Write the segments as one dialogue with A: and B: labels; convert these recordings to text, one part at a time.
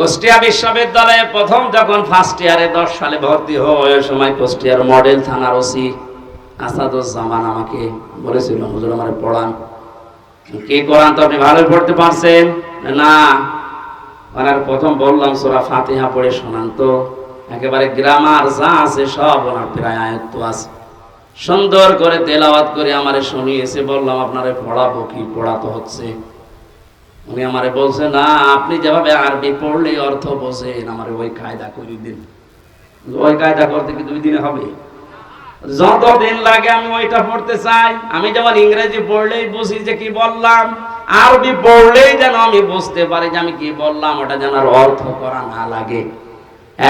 A: কুষ্টিয়া বিশ্ববিদ্যালয়ে প্রথম যখন ফার্স্ট ইয়ারে দশ সালে ভর্তি হয় ওই সময় কুষ্টিয়ার মডেল থানার ওসি আসাদুজ্জামান আমাকে বলেছিল, হুজুর আমার পড়ান। কি কোরআন তো, আপনি ভালোই পড়তে পারছেন? না। ওনার প্রথম বললাম, সোরা ফাতিহা পড়ে শোনান তো। একেবারে গ্রামার যা আছে সব ওনার প্রায় আয়ত্ত আছে। সুন্দর করে তেলাওয়াত করে আমারে শুনিয়েছে, বললাম, আপনারে পড়াবো কি? পড়াতে হচ্ছে। উনি আমারে বলছে, না, আপনি যেভাবে আরবি পড়লে অর্থ বোঝেন, আমারে ওই কায়দা করে দিন। ওই কায়দা করতে কি দুই দিনে হবে? যত দিন লাগে আমি ওইটা পড়তে চাই। আমি যেমন ইংরেজি পড়লেই বুঝি যে কি বললাম, আরবি পড়লেই যেন আমি বুঝতে পারি যে আমি কি বললাম, ওটা যেন আর অর্থ করা না লাগে।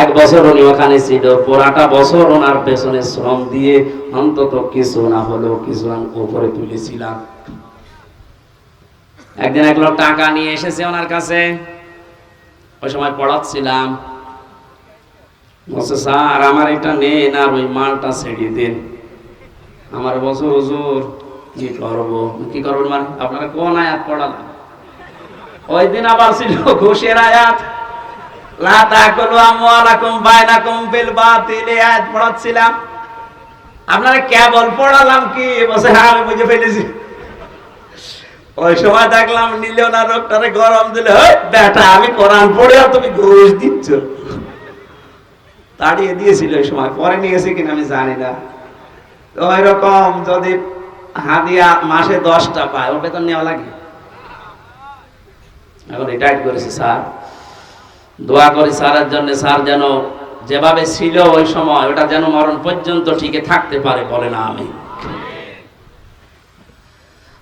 A: এক বছর উনি ওখানে ছিল, পুরাটা বছর ওনার পেছনে শ্রম দিয়ে অন্তত কিছু না হলেও কিছু উপরে তুলেছিলাম। একদিন এক লোক টাকা নিয়ে এসেছে ওনার কাছে। ওই সময় পড়াচ্ছিলাম। স্যার, আমার এটা নেন আর ওই মালটা ছেড়ে দিন। আমার হুজুর, কি করব? কি করবেন মানে? আপনারা কোন আয়াত পড়ালাম ওই দিন আবার ছিল ঘুষের আয়াত। লা তাকুলু আমওয়ালাকুম বাইনাকুম আয়াত পড়াচ্ছিলাম। আপনারা কেবল পড়ালাম কি? বসে হ্যাঁ আমি বুঝে ফেলেছি। ওই সময় দেখলাম নিলেও না লোকটারে গরম দিলে বেটা, আমি কোরআন পড়ে আর তুমি ঘুষ দিচ্ছ। তাড়িয়ে দিয়েছিল ওই সময়। পরে নিয়েছে কিনা আমি জানি না। তো ওই রকম যদি হাদিয়া মাসে দশটা পায়, ওর বেতন নেওয়া লাগে? এখন রিটায়ার্ড করেছি স্যার। দোয়া করি স্যারের জন্য, স্যার যেন যেভাবে ছিল ওই সময়, ওটা যেন মরণ পর্যন্ত টিকে থাকতে পারে বলে না আমি।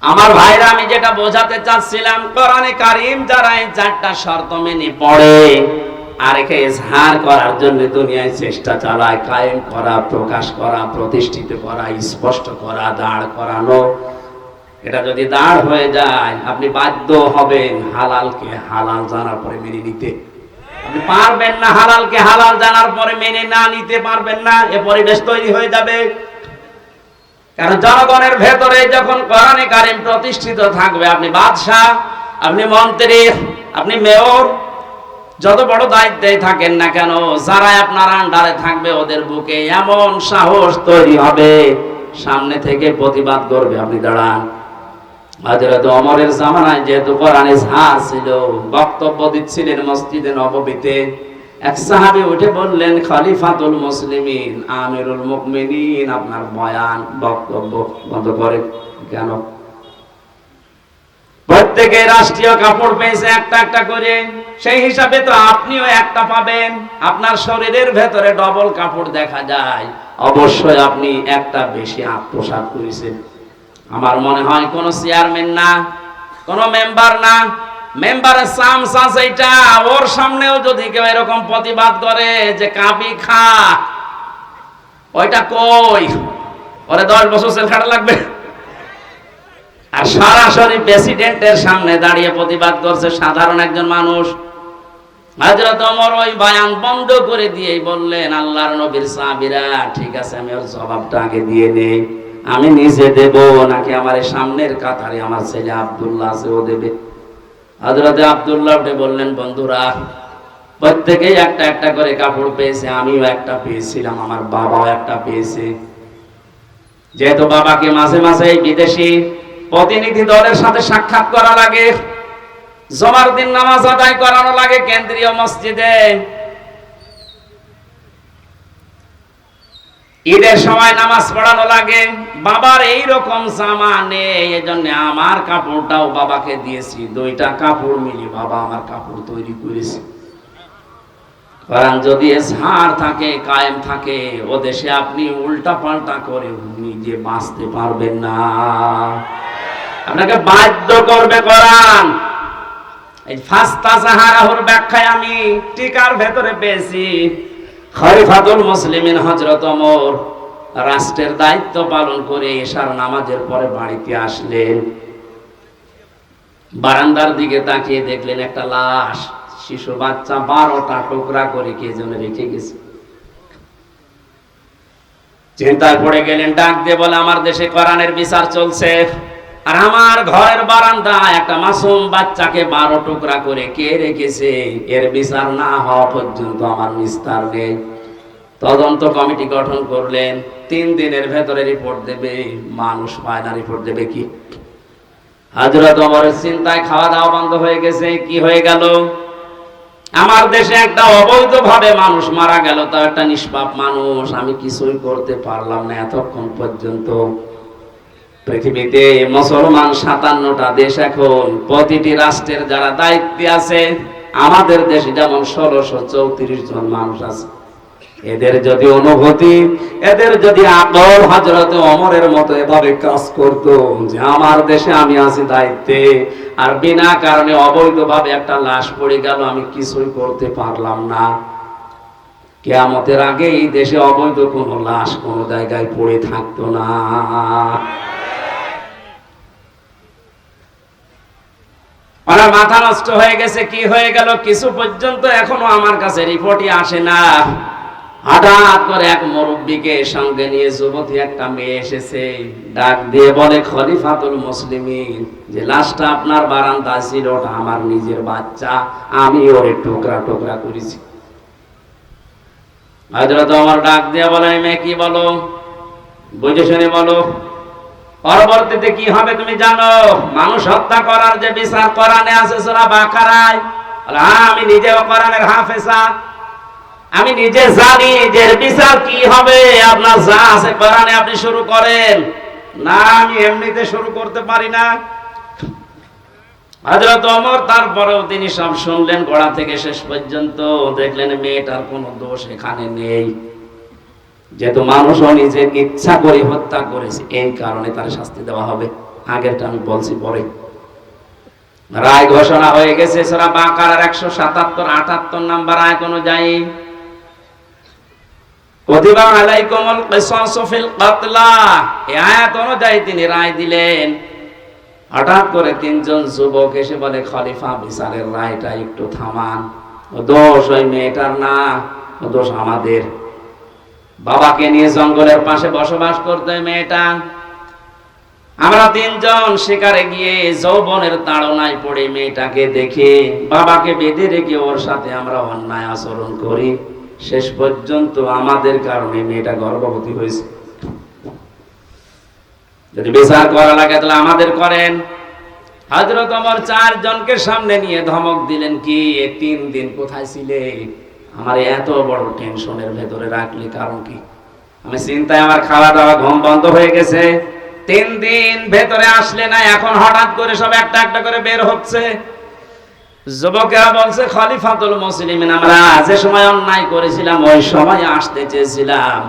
A: আমার ভাইরা, আমি যেটা বোঝাতে চাচ্ছিলাম, কোরআনে কারিম যারা এই চারটা শর্ত মেনে পড়ে আর ইজহার করার জন্য দুনিয়ায় চেষ্টা চালায়, কায়েম করা, প্রকাশ করা, প্রতিষ্ঠিত করা, স্পষ্ট করা, দাঁড় করানো, এটা যদি দাঁড় হয়ে যায়, আপনি বাধ্য হবেন হালালকে হালাল জানার পরে মেনে নিতে। আপনি পারবেন না হালালকে হালাল জানার পরে মেনে না নিতে পারবেন না, এ পরিবেশ তৈরি হয়ে যাবে। কারণ জনগণের ভেতরে যখন কোরআনে কারিম প্রতিষ্ঠিত থাকবে, আপনি বাদশাহ, আপনি মন্ত্রী, আপনি মেয়র, যত বড় দায়িত্বে থাকেন না কেন যারা আপনার আন্ডারে থাকবে, ওদের বুকে এমন সাহস তৈরি হবে, সামনে থেকে প্রতিবাদ করবে। আপনি দাঁড়ান। হযরত ওমরের জামানায় যেহেতু কোরআনে ঝাড় ছিল, বক্তব্য দিচ্ছিলেন মসজিদে নববীতে এক সাহাবী উঠে বললেন, খলিফাতুল মুসলিমিন, আমিরুল মুমিনিন, আপনার বয়ান, বক্তব্য বন্ধ করে কেন? প্রত্যেকে রাষ্ট্রীয় কাপড় পেয়েছে একটা একটা করে। সেই হিসাবে তো আপনিও একটা পাবেন। আপনার শরীরের ভেতরে ডবল কাপড় দেখা যায়। অবশ্যই আপনি একটা বেশি আত্মসাৎ করেছেন। আমার মনে হয় কোন চেয়ারম্যান না, কোন মেম্বার না মেম্বারের সামস আছে এটা ওর সামনেও যদি কেউ এরকম প্রতিবাদ করে যে কাবি খা, ওইটা কই? ওরে দশ বছর সেল খাটা লাগবে। আর সরাসরি প্রেসিডেন্টের সামনে দাঁড়িয়ে প্রতিবাদ করছে সাধারণ একজন মানুষ। হযরত ওমর ওই বয়ান বন্ধ করে দিয়েই বললেন, আল্লাহর নবীর সাহাবীরা, ঠিক আছে, আমি ওর জবাবটা আগে দিয়ে নেই আমি নিজে দেব, নাকি আমার সামনের কাতারে আমার ছেলে আব্দুল্লাহ আছে ও দেবে। হযরতে আব্দুল্লাহ উঠে বললেন, বন্ধুরা, প্রত্যেকেই একটা একটা করে কাপড় পেয়েছে, আমিও একটা পেয়েছিলাম, আমার বাবাও একটা পেয়েছে। যেহেতু বাবাকে মাঝে মাঝে বিদেশি প্রতিনিধি দলের সাথে সাক্ষাৎ করা লাগে, জমার দিন নামাজ আদায় করানো লাগে কেন্দ্রীয় মসজিদে। ঈদের সময় নামাজ পড়ানো লাগে। বাবার এই রকম জামা নেই এজন্য আমার কাপড়টাও বাবাকে দিয়েছি। দুইটা কাপড় মিলি বাবা আমার কাপড় তৈরি করেছে। কারণ যদি ঝাড় থাকে, কায়েম থাকে, ও দেশে আপনি উল্টা পাল্টা করে নিজে বাঁচতে পারবেন না। আপনাকে বাধ্য করবে কোরআন। এই ফাস্তা সাহারাহুর ব্যাখ্যায় আমি টিকার ভেতরে পেয়েছি। খলিফাতুল মুসলিমিন হযরত ওমর রাষ্ট্রের দায়িত্ব পালন করে এশার নামাজের পরে বাড়িতে আসলেন। বারান্দার দিকে তাকিয়ে দেখলেন একটা লাশ শিশু বাচ্চা বারোটা টুকরা করে কে যেন রেখে গেছে। চিন্তায় পড়ে গেলেন, ডাক দিয়ে বলে, আমার দেশে কোরআনের বিচার চলছে। আর আমার ঘরের বারান্দা একটা মাসুম বাচ্চাকে বারো টুকরা করে কে রেখেছে? এর বিচার না হওয়া পর্যন্ত আমার নিস্তার নেই। তদন্ত কমিটি গঠন করলেন। তিন দিনের ভেতরে রিপোর্ট দেবে। মানুষ পায় না রিপোর্ট দেবে কি? হাজরত অমরের চিন্তায় খাওয়া দাওয়া বন্ধ হয়ে গেছে। কি হয়ে গেল? আমার দেশে একটা অবৈধ ভাবে মানুষ মারা গেল। তাও একটা নিষ্পাপ মানুষ। আমি কিছুই করতে পারলাম না এতক্ষণ পর্যন্ত। পৃথিবীতে মুসলমান সাতান্নটা দেশ এখন, প্রতিটি রাষ্ট্রের যারা দায়িত্বে আছে, আমাদের দেশে যেমন ষোলোশো চৌত্রিশ জন মানুষ আছে। এদের যদি অনুভূতি, এদের যদি আকল হজরত অমরের মতো এভাবে কাজ করত যে আমার দেশে আমি আছি দায়িত্বে, আর বিনা কারণে অবৈধভাবে একটা লাশ পড়ে গেল, আমি কিছুই করতে পারলাম না। কেয়ামতের আগে এই দেশে অবৈধ কোনো লাশ কোনো জায়গায় পড়ে থাকতো না। ওনার মাথা নষ্ট হয়ে গেছে, কি হয়ে গেল কিছু পর্যন্ত এখনও আমার কাছে রিপোর্টই আসে না। হঠাৎ করে এক মুরব্বীকে সঙ্গে নিয়ে যুবতী একটা মেয়ে এসেছে, ডাক দিয়ে বলে, খলিফাতুল মুসলিমিন, যে লাশটা আপনার বারান্দা ছিল, ওটা আমার নিজের বাচ্চা, আমি ওরে টুকরা টুকরা করেছি। হজরত আমার ডাক দিয়ে বলে মেয়ে কি বলো? বুঝে শুনে বলো। পরবর্তীতে কি হবে তুমি জানো? মানুষ হত্যা করার যে বিচার কোরআনে আছে, সূরা বাকারায়। হ্যাঁ আমি নিজেও কোরআনের হাফেজা। আমি নিজে জানি যে বিচার কি হবে। আপনার যা আছে কোরআনে আপনি শুরু করেন। না, আমি এমনিতে শুরু করতে পারি না। হযরত ওমর তারপরেও তিনি সব শুনলেন, গোড়া থেকে শেষ পর্যন্ত। দেখলেন মেয়েটার কোনো দোষ এখানে নেই। যেহেতু মানুষও নিজে ইচ্ছা করে হত্যা করেছে, এই কারণে তার শাস্তি দেওয়া হবে। আগেরটা আমি বলছি পরে। রায় ঘোষণা হয়ে গেছে, সেরা বাঁকার একশো সাতাত্তর, আটাত্তর নাম্বার আয়াত অনুযায়ী। কতিবা কাতলা। আয়াত অনুযায়ী তিনি রায় দিলেন। হঠাৎ করে তিনজন যুবক এসে বলে, খলিফা বিচারের রায়টা একটু থামান। দোষ ওই মেয়েটার না দোষ আমাদের। বাবাকে নিয়ে জঙ্গলের পাশে বসবাস করতে মেয়েটা। আমরা তিনজন শিকারে গিয়ে যৌবনের তাড়নায় পড়ে মেয়েটাকে দেখে বাবাকে বেঁধে রেখে ওর সাথে আমরা অন্যায় আচরণ করি। শেষ পর্যন্ত আমাদের কারণে মেয়েটা গর্ভবতী হয়েছে। যদি বিচার করা লাগে তাহলে আমাদের করেন। হজরত আমার চারজনকে সামনে নিয়ে ধমক দিলেন, কি? তিন দিন কোথায় ছিলে? আমার এত বড় টেনশনের ভেতরে রাখলে কারণ কি? আমি চিন্তায় আমার খাওয়া দাওয়া ঘুম বন্ধ হয়ে গেছে। তিন দিন ভেতরে আসলে না, এখন হঠাৎ করে সব একটা একটা করে বের হচ্ছে। যুবকেরা বলছে, খলিফাতুল মুসলিমিন, আমরা যে সময় অন্যায় করেছিলাম, ওই সময় আসতে চেয়েছিলাম।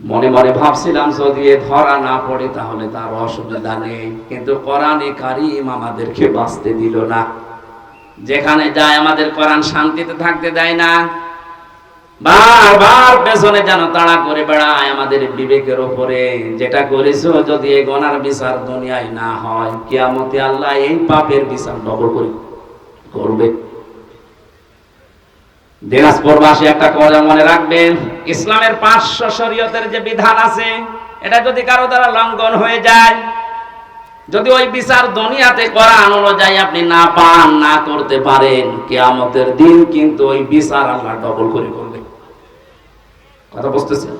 A: মনে মনে ভাবছিলাম, যদি ধরা না পড়ে তাহলে তার অসুবিধা নেই। কিন্তু কোরআনে কারিম আমাদেরকে বাঁচতে দিল না। যেখানে যায় আমাদের কোরআন শান্তিতে থাকতে দেয় না। বারবার পেছনে যেন তাড়া করে বেড়ায় আমাদের বিবেকের উপরে। যেটা করেছ যদি এই গনার বিচার দুনিয়ায় না হয়, কিয়ামতে আল্লাহ এই পাপের বিচার ডবল করে করবে। দিনাজপুরবাসী একটা কথা মনে রাখবেন, ইসলামের পাঁচশো শরীয়তের যে বিধান আছে, এটা যদি কারও দ্বারা লঙ্ঘন হয়ে যায় যদি ওই বিচার দুনিয়াতে কোরআন অনুযায়ী আপনি না পান, না করতে পারেন, কিয়ামতের দিন কিন্তু ওই বিচার আল্লাহ ডবল করে করবে। কথা বুঝতেছেন?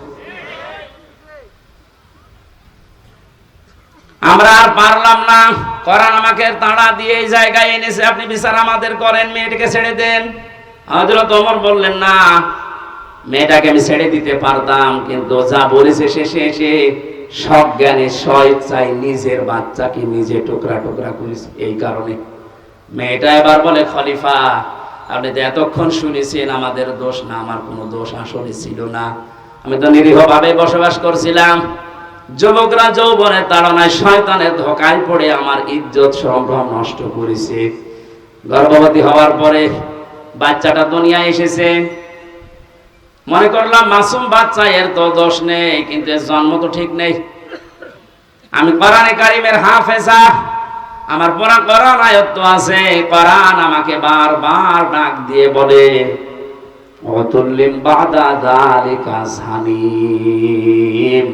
A: আমরা আর পারলাম না। কোরআন আমাকে তাড়া দিয়ে এই জায়গায় এনেছে, আপনি বিচার আমাদের করেন, মেয়েটাকে ছেড়ে দেন। হযরত ওমর বললেন, না, মেয়েটাকে আমি ছেড়ে দিতে পারতাম, কিন্তু যা বলেছে শেষে এসে সব জ্ঞানে স্বেচ্ছায় নিজের বাচ্চাকে নিজে টুকরা টুকরা করেছে এই কারণে। মেয়েটা এবার বলে, খলিফা, আপনি তো এতক্ষণ শুনেছেন আমাদের দোষ না, আমার কোনো দোষ আসলে ছিল না। আমি তো নিরীহভাবে বসবাস করছিলাম। যুবকরা যৌবনের তাড়নায় শয়তানের ধোকায় পড়ে আমার ইজ্জত সম্ভ্রম নষ্ট করেছে। গর্ভবতী হওয়ার পরে বাচ্চাটা দুনিয়ায় এসেছে। মনে করলাম মাসুম বাচ্চা, এর তো দোষ নেই, কিন্তু এর জন্ম তো ঠিক নেই। আমি কোরআনে কারিমের হাফেজা, আমার পড়া কোরআন আয়ত্ত আছে, কোরআন আমাকে বারবার ডাক দিয়ে বলে, অতুল্লিম বাদা যালিকা জানিম।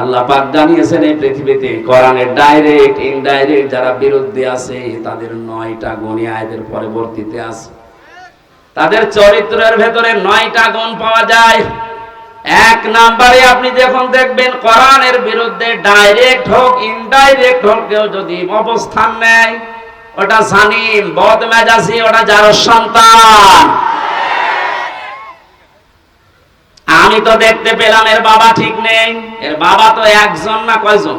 A: আল্লাহ পাক জানিয়েছেন এই পৃথিবীতে, কোরআনের ডাইরেক্ট, ইনডাইরেক্ট যারা বিরুদ্ধে আছে, তাদের নয়টা গুণী আয়দের পরবর্তীতে আছে। তাদের চরিত্রের ভেতরে নয়টা গুণ পাওয়া যায়। এক নাম্বারে আপনি যখন দেখবেন কোরআনের বিরুদ্ধে ডাইরেক্ট হোক ইনডাইরেক্ট হোক, কেউ যদি অবস্থান নেয়, ওটা সানিম বদ মেজাজি ওটা যার সন্তান। আমি তো দেখতে পেলাম, এর বাবা ঠিক নেই। এর বাবা তো একজন না কয়জন?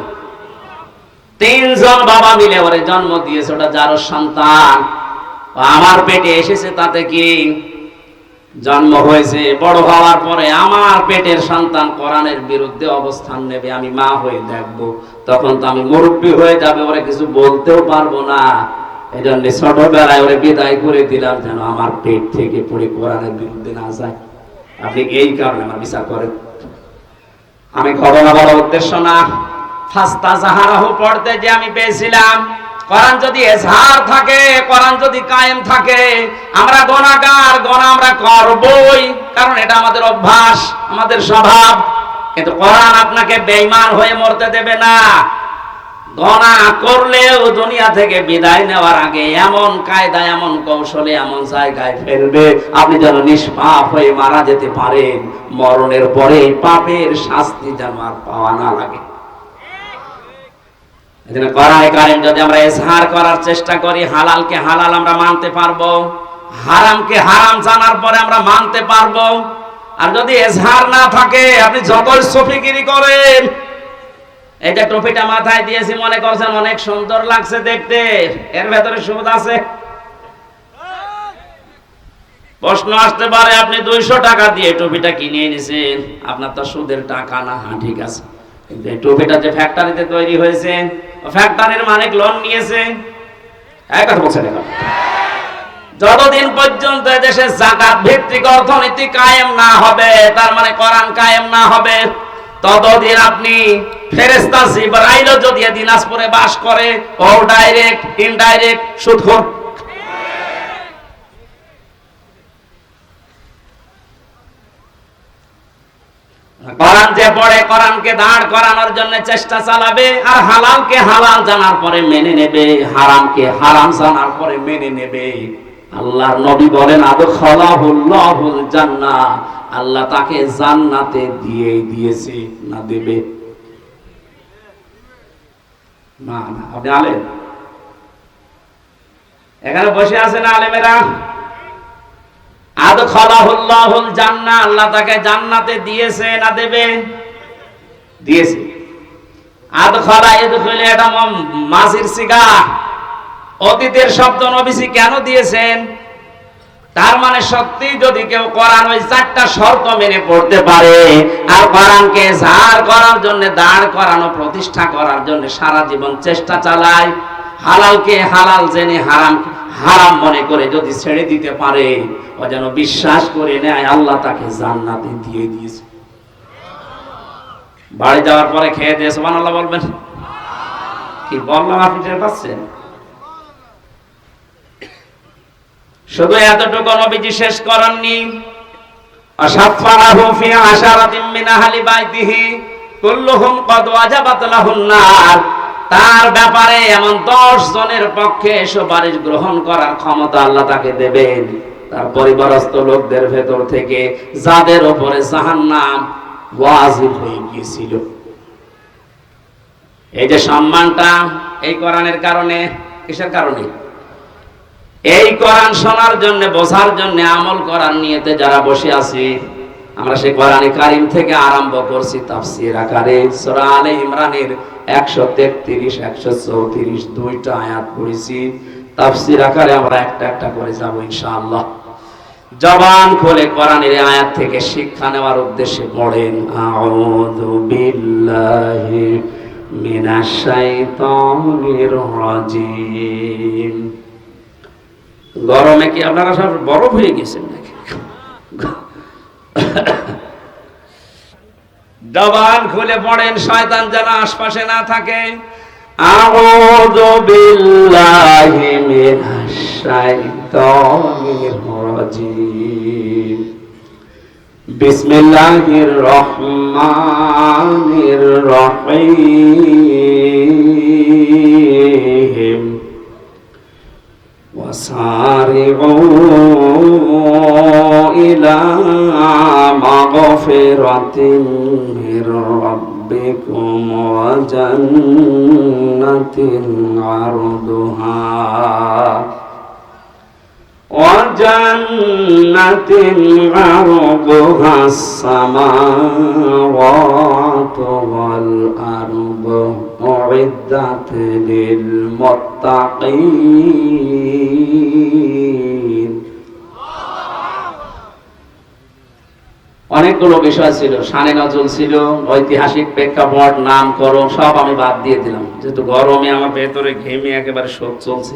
A: তিনজন বাবা মিলে ওরে জন্ম দিয়েছে, ওটা যার সন্তান। আমার পেটে এসেছে তাতে কি? জন্ম হয়েছে, বড় হওয়ার পরে আমার পেটের সন্তান কোরআনের বিরুদ্ধে অবস্থান নেবে, আমি মা হয়ে দেখব। তখন তো আমি মুরব্বী হয়ে যাবে, ওরে কিছু বলতেও পারব না। এই জন্য ছোটবেলায় ওরে বিদায় করে দিলাম যেন আমার পেট থেকে পড়ে কোরআনের বিরুদ্ধে না যায়। আপনি এই কারণে আমার বিচার করেন। আমি ঘটনা বলার উদ্দেশ্য না। ফাস্তা জাহারাহু পড়তে যে আমি পেয়েছিলাম কোরআন যদি এজহার থাকে, কোরআন যদি কায়েম থাকে, আমরা গনাগার, গনা আমরা করবই। কারণ এটা আমাদের অভ্যাস, আমাদের স্বভাব। কিন্তু কোরআন আপনাকে বেঈমান হয়ে মরতে দেবে না। গণা করলেও দুনিয়া থেকে বিদায় নেওয়ার আগে এমন কায়দা, এমন কৌশলে, এমন জায়গায় ফেলবে। আপনি যেন নিষ্পাপ হয়ে মারা যেতে পারেন। মরণের পরে পাপের শাস্তি যেন আর পাওয়া না লাগে। এজন্য করায় কারেন যদি আমরা এজহার করার চেষ্টা করি, হালালকে হালাল আমরা মানতে হারামকে হারাম জানার পরে আমরা মানতে আর যদি এজহার না থাকে, আপনি যতই সফিগিরি করেন, এই যে টুপিটা মাথায় দিয়েছি, মনে করছেন অনেক সুন্দর লাগছে দেখতে, এর ভেতরে সুদ আছে? প্রশ্ন আসতে পারে, আপনি দুইশো টাকা দিয়ে টুপিটা কিনে এনেছেন, আপনার তো সুদের টাকা না হ্যাঁ ঠিক আছে। কিন্তু এই টুপিটা যে ফ্যাক্টরিতে তৈরি হয়েছে ফ্যাক্টরির মালিক লোন নিয়েছে। এক কথা বলছেন যতদিন পর্যন্ত দেশে জাকাত ভিত্তিক অর্থনীতি কায়েম না হবে, তার মানে কোরআন কায়েম না হবে, ততদিন আপনি ফেরেস্তা জিবরাইল যদি দিনাজপুরে বাস করে ও ডাইরেক্ট ইনডাইরেক্ট সুদখোর কোরআন যে পড়ে কোরআনকে দাঁড় করানোর জন্য চেষ্টা চালাবে, আর হালালকে হালাল জানার পরে মেনে নেবে, হারামকে হারাম জানার পরে মেনে নেবে। আল্লাহর নবী বলেন, আদখালাহুল্লাহুল জান্নাহ আল্লাহ তাকে জান্নাতে দিয়ে দিয়েছে না দেবে? না না, আপনি আলেম? এখানে বসে আছেন আলেমেরা? আদখালাহুল্লাহুল জান্নাহ, আল্লাহ তাকে জান্নাতে দিয়েছে না দেবে? দিয়েছে। আদখালা ইদখুল এটা ম- মাসির সিগা অতীতের শব্দ নবীজি কেন দিয়েছেন? তার মানে সত্যি যদি কেউ কোরআন ওই চারটা শর্ত মেনে পড়তে পারে, আর কোরআনকে ঝাড় করার জন্য, দাঁড় করানো, প্রতিষ্ঠা করার জন্য সারা জীবন চেষ্টা চালায়, হালালকে হালাল জেনে হারাম হারাম মনে করে যদি ছেড়ে দিতে পারে, ও যেন বিশ্বাস করে নেয়, আল্লাহ তাকে জান্নাতে দিয়ে দিয়েছে। বাড়ি যাওয়ার পরে খেয়ে দিয়ে সুবহানাল্লাহ বলবেন। কি বললাম আপনি, টের পাচ্ছেন? শুধু এতটুকু নবীজি শেষ করেননি। অসাফারাহু ফি আশারাতিন মিন আহলি বাইতিহি, কুল্লুহুম কদ ওয়াজাবাত লাহুন নার। তার ব্যাপারে এমন দশ জনের পক্ষে সুপারিশ গ্রহণ করার ক্ষমতা আল্লাহ তাকে দেবেন। তার পরিবারস্থ লোকদের ভেতর থেকে যাদের উপরে জাহান্নাম ওয়াজিব হয়ে গিয়েছিল। এই যে সম্মানটা এই কোরআনের কারণে, কিসের কারণে? এই কোরআন শোনার জন্য, বোঝার জন্য, আমল করার নিয়েতে যারা বসে আছি, আমরা সেই কোরআনে কারিম থেকে আরম্ভ করছি তাফসির আকারে। সূরা আলে ইমরানের 133 134 দুইটা আয়াত পড়েছি। তাফসির আকারে আমরা একটা একটা করে যাব ইনশাআল্লাহ। জবান খুলে কোরআনের আয়াত থেকে শিক্ষা নেওয়ার উদ্দেশ্যে পড়েন, আউযু বিল্লাহি মিনাশ শাইতানির রাজিম। গরমে কি আপনারা সব বরফ হয়ে গেছেন নাকি? জবান খুলে পড়েন শয়তান যেন আশপাশে না থাকে আউযু বিল্লাহি মিনাশ শাইতানির রাজিম بسم الله الرحمن الرحيم وسارعوا إلى مغفرة من ربكم وجنة عرضها وجنة عرضها السماوات والأرض أعدت للمتقين অনেকগুলো বিষয় ছিল সানে নজল ছিল, ঐতিহাসিক প্রেক্ষাপট, নামকরণ, সব আমি বাদ দিয়ে দিলাম। যেহেতু গরমে আমার ভেতরে ঘেমে একেবারে শোক চলছে,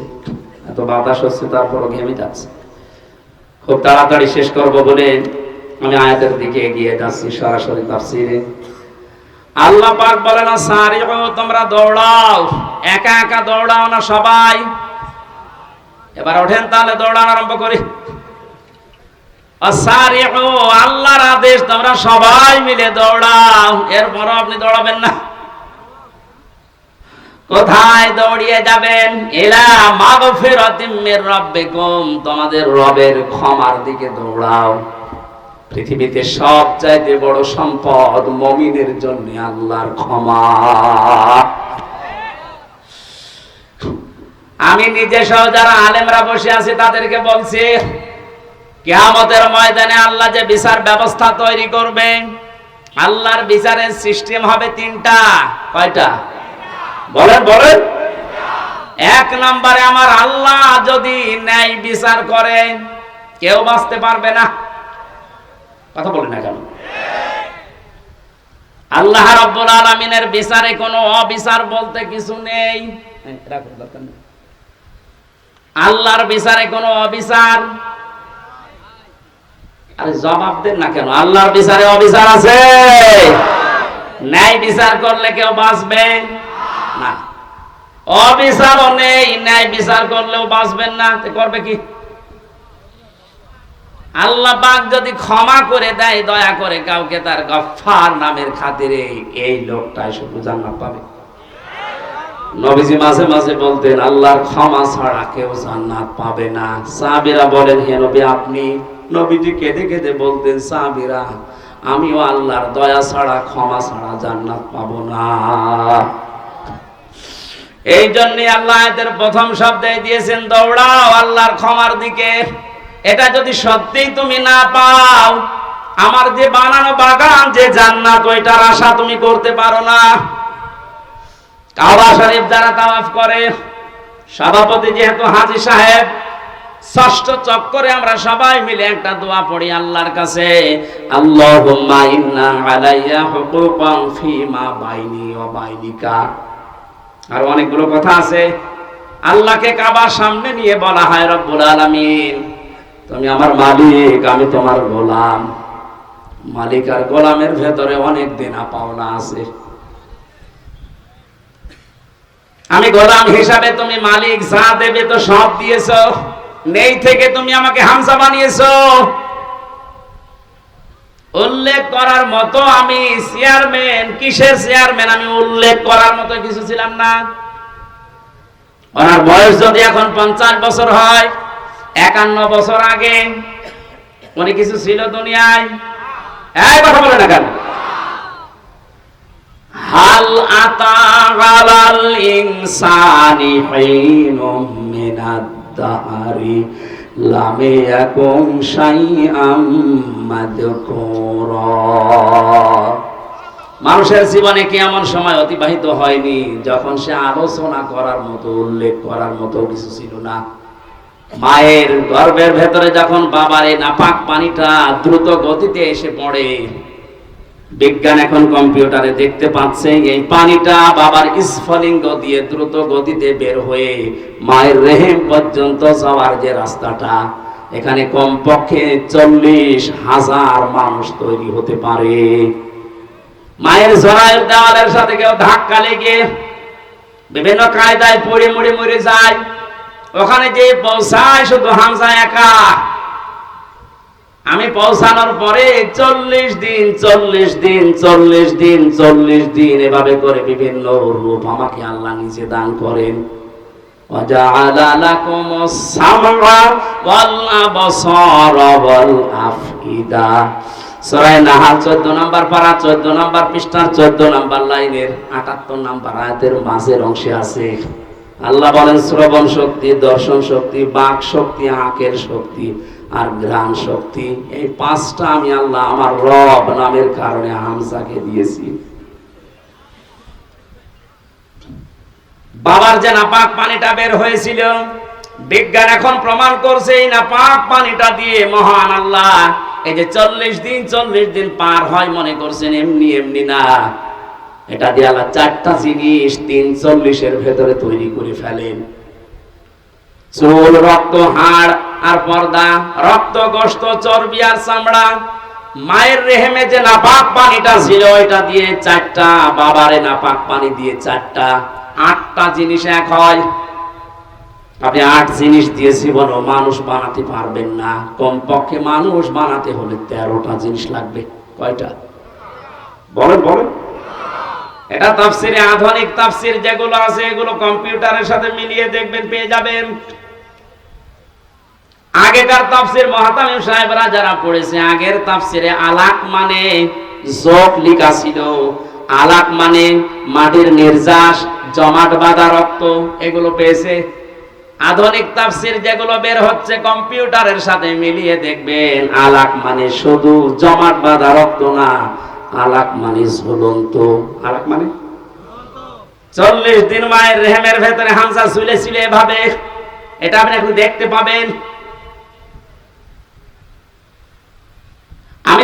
A: এত বাতাস হচ্ছে, তারপরও ঘেমে যাচ্ছে। খুব তাড়াতাড়ি শেষ করব বলে আমি আয়াতের দিকে এগিয়ে যাচ্ছি, সরাসরি তাফসিরে। আল্লাহ পাক বলে না সারি তোমরা দৌড়াও। একা একা দৌড়াও না সবাই। এবার ওঠেন তাহলে দৌড়ানো আরম্ভ করি। আল্লাহর আদেশ, তোমরা সবাই মিলে দৌড়াও। এরপরও আপনি দৌড়াবেন না। কোথায় দৌড়িয়ে যাবেন? এলা মাগফিরাতিম মির রাব্বিকুম, তোমাদের রবের ক্ষমার দিকে দৌড়াও। পৃথিবীতে সবচাইতে বড় সম্পদ মুমিনের জন্য আল্লাহর ক্ষমা। আমি নিজে সহ যারা আলেমরা বসে আছি, তাদেরকে বলছি কিয়ামতের ময়দানে আল্লাহ যে বিচার ব্যবস্থা তৈরি করবে, আল্লাহর বিচারের সিস্টেম হবে তিনটা। কয়টা? বলেন বলেন। এক নম্বরে আমার আল্লাহ যদি ন্যায় বিচার করেন কেউ বাঁচতে পারবে না। কথা বলি না কেন? আল্লাহ রব্বুল আলমিনের বিচারে কোনো অবিচার বলতে কিছু নেই। আল্লাহর বিচারে কোনো অবিচার আরে জবাব দেন না কেন? আল্লাহর বিচারে অবিচার আছে। ন্যায় বিচার করলে কেউ বাঁচবে না। অবিচারও নেই, ন্যায় বিচার করলেও বাঁচবেন না। করবে কি? আল্লাহ পাক যদি ক্ষমা করে দেয়, দয়া করে কাউকে তার গফফার নামের খাতিরে এই লোকটাই শুধু জান্নাত পাবে। নবীজি মাঝে মাঝে বলতেন, আল্লাহর ক্ষমা ছাড়া কেউ জান্নাত পাবে না। সাহাবীরা বলেন, হে নবী, আপনি নবীজি কেঁদে কেঁদে বলতেন, সাহাবীরা, আমিও আল্লাহর দয়া ছাড়া, ক্ষমা ছাড়া জান্নাত পাবো না। এই জন্য আল্লাহ এদের প্রথম শব্দে দিয়েছেন, দৌড়াও আল্লাহর ক্ষমার দিকে। এটা যদি সত্যিই তুমি না পাও, আমার যে বানানো বাগান, যে জান্নাত, ওইটার আশা তুমি করতে পারো না। কাবা শরীফ যারা তাওয়াফ করে, সভাপতি যেহেতু হাজি সাহেব ষষ্ঠ চক্করে আমরা সবাই মিলে একটা দোয়া পড়ি আল্লাহর কাছে। আল্লাহুম্মা ইন্না আলাইয়া হুকুকান ফিমা বাইনি ওয়া বাইনিকা। আর অনেকগুলো কথা আছে। আল্লাহকে কাবার সামনে নিয়ে বলা হয় রব্বুল আলামিন। তুমি আমার মালিক, আমি তোমার গোলাম। মালিক আর গোলামের ভেতরে অনেক দেনা পাওনা আছে। আমি গোলাম হিসাবে তুমি মালিক, যা দেবে তো সব দিয়েছ। নেই থেকে তুমি আমাকে হামসা বানিয়েছো। উল্লেখ করার মতো আমি চেয়ারম্যান, কিসের চেয়ারম্যান? আমি উল্লেখ করার মতো কিছু ছিলাম না। ওনার বয়স যদি এখন পঞ্চাশ বছর হয়, একান্ন বছর আগে উনি কিছু ছিল দুনিয়ায়। কথা বলে না কেন? হাল আতা আলাল ইনসানি হিনুম মিনাদ দাহারি লাম শাইআম মাযকুরা মানুষের জীবনে কি এমন সময় অতিবাহিত হয়নি যখন সে আলোচনা করার মতো, উল্লেখ করার মতো কিছু ছিল না? মায়ের গর্ভের ভেতরে যখন বাবার এই নাপাক পানিটা দ্রুত গতিতে এসে পড়ে বিজ্ঞান এখন কম্পিউটারে দেখতে পাচ্ছে, এই পানিটা বাবার স্ফলিঙ্গ দিয়ে দ্রুত গতিতে বের হয়ে মায়ের রেহেম পর্যন্ত যাওয়ার যে রাস্তাটা, এখানে কমপক্ষে চল্লিশ হাজার মানুষ তৈরি হতে পারে। মায়ের জরায়ের দেওয়ালের সাথে কেউ ধাক্কা লেগে বিভিন্ন কায়দায় পড়ে মরে মরে যায়, ওখানে যে পৌঁছায়, শুধু হামজা একা। আমি পৌঁছানোর পরে চল্লিশ দিন চল্লিশ দিন চল্লিশ দিন চল্লিশ দিন এভাবে করে বিভিন্ন রূপ আমাকে আল্লাহ নিজে দান করেন। অংশে আল্লাহ বলেন, শ্রবণ শক্তি, দর্শন শক্তি, বাক শক্তি, আঁকের শক্তি আর ঘ্রাণ শক্তি। এই পাঁচটা আমি আল্লাহ আমার রব নামের কারণে হামসাকে দিয়েছি। বাবার যে নাপাক পানিটা বের হয়েছিল, বিজ্ঞান এখন প্রমাণ করছে এই নাপাক পানিটা দিয়ে মহান আল্লাহ এই যে চল্লিশ দিন চল্লিশ দিন পার হয় মনে করছেন, এমনি এমনি না। এটা দিয়ে আল্লাহ চারটা জিনিস তিন চল্লিশের ভেতরে তৈরি করে ফেলেন। চুল, রক্ত, হাড় আর পর্দা, রক্ত গোস্ত চর্বি আর চামড়া। মায়ের রেহেমে যে নাপাক পানিটা ছিল এটা দিয়ে চারটা, বাবারে নাপাক পানি দিয়ে চারটা, আটটা জিনিস এক হয়। আপনি আট জিনিস দিয়ে জীবনও মানুষ বানাতে পারবেন না। কমপক্ষে মানুষ বানাতে হলে তেরোটা জিনিস লাগবে। কয়টা? বলেন বলেন। এটা তাফসিরে আধুনিক তাফসির যেগুলো আছে, এগুলো কম্পিউটারের সাথে মিলিয়ে দেখবেন, পেয়ে যাবেন। আগেকার তাফসির মহাতামিম সাহেবরা যারা পড়েছে, আগের তাফসিরে আলাক মানে যোগ লিখা ছিল। আলাক মানে মাটির নির্যাস, জমাট বাঁধা রক্ত, এগুলো পেয়েছে। আধুনিক তাফসির যেগুলো বের হচ্ছে, কম্পিউটারের সাথে মিলিয়ে দেখবেন, আলাক মানে শুধু জমাট বাঁধা রক্ত না, আলাক মানে ঝুলন্ত। আলাক মানে? চল্লিশ দিন মায়ের রেহেমের ভেতরে হামসা ঝুলে ছিল এভাবে। এটা আপনি এখন দেখতে পাবেন।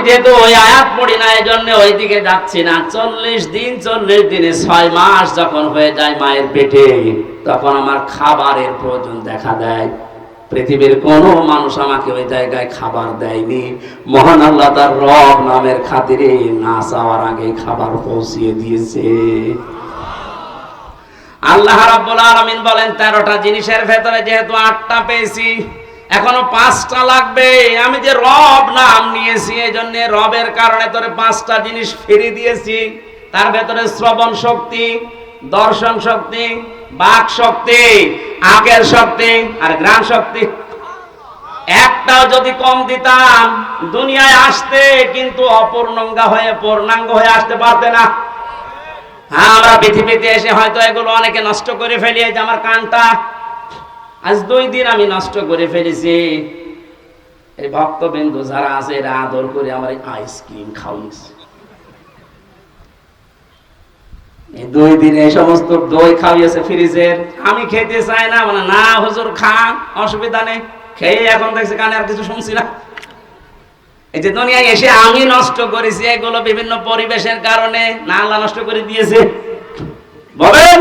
A: যেহেতু ওই আয়াত পড়ি না এই জন্য ওই দিকে যাচ্ছি না। চল্লিশ দিন, চল্লিশ দিনে ছয় মাস যখন হয়ে যায় মায়ের পেটে, তখন আমার খাবারের প্রয়োজন দেখা দেয়। পৃথিবীর কোন মানুষ আমাকে ওই জায়গায় খাবার দেয়নি। মহান আল্লাহ তার রব নামের খাতিরে না চাওয়ার আগে খাবার পৌঁছিয়ে দিয়েছে। আল্লাহ রাব্বুল আলামিন বলেন, তেরোটা জিনিসের ভেতরে যেহেতু আটটা পেয়েছি এখনও পাঁচটা লাগবে। আমি যে রব নাম নিয়েছি এই জন্য রবের কারণে তোরে পাঁচটা জিনিস ফিরিয়ে দিয়েছি। তার ভেতরে শ্রবণ শক্তি, দর্শন শক্তি, বাক শক্তি আকের শক্তি আর গ্রাণ শক্তি। একটাও যদি কম দিতাম, দুনিয়ায় আসতে কিন্তু অপূর্ণাঙ্গা হয়ে, পূর্ণাঙ্গ হয়ে আসতে পারতে না। হ্যাঁ আমরা পৃথিবীতে এসে হয়তো এগুলো অনেকে নষ্ট করে ফেলি এই যে আমার কানটা। আজ দুই দিন আমি নষ্ট করে ফেলেছি। এই ভক্তবিন্দু যারা আছে, এরা আদর করে আমার আইসক্রিম খাওয়াইছে। এই দুই দিনে সমস্ত দই খাওয়াইছে ফ্রিজের। আমি খেতে চাই না মানে না, হুজুর, খান, অসুবিধা নেই। খেয়ে এখন দেখছি কানে আর কিছু শুনছি না। এই যে দুনিয়ায় এসে আমি নষ্ট করেছি, এগুলো বিভিন্ন পরিবেশের কারণে না, আল্লাহ নষ্ট করে দিয়েছে। বলেন!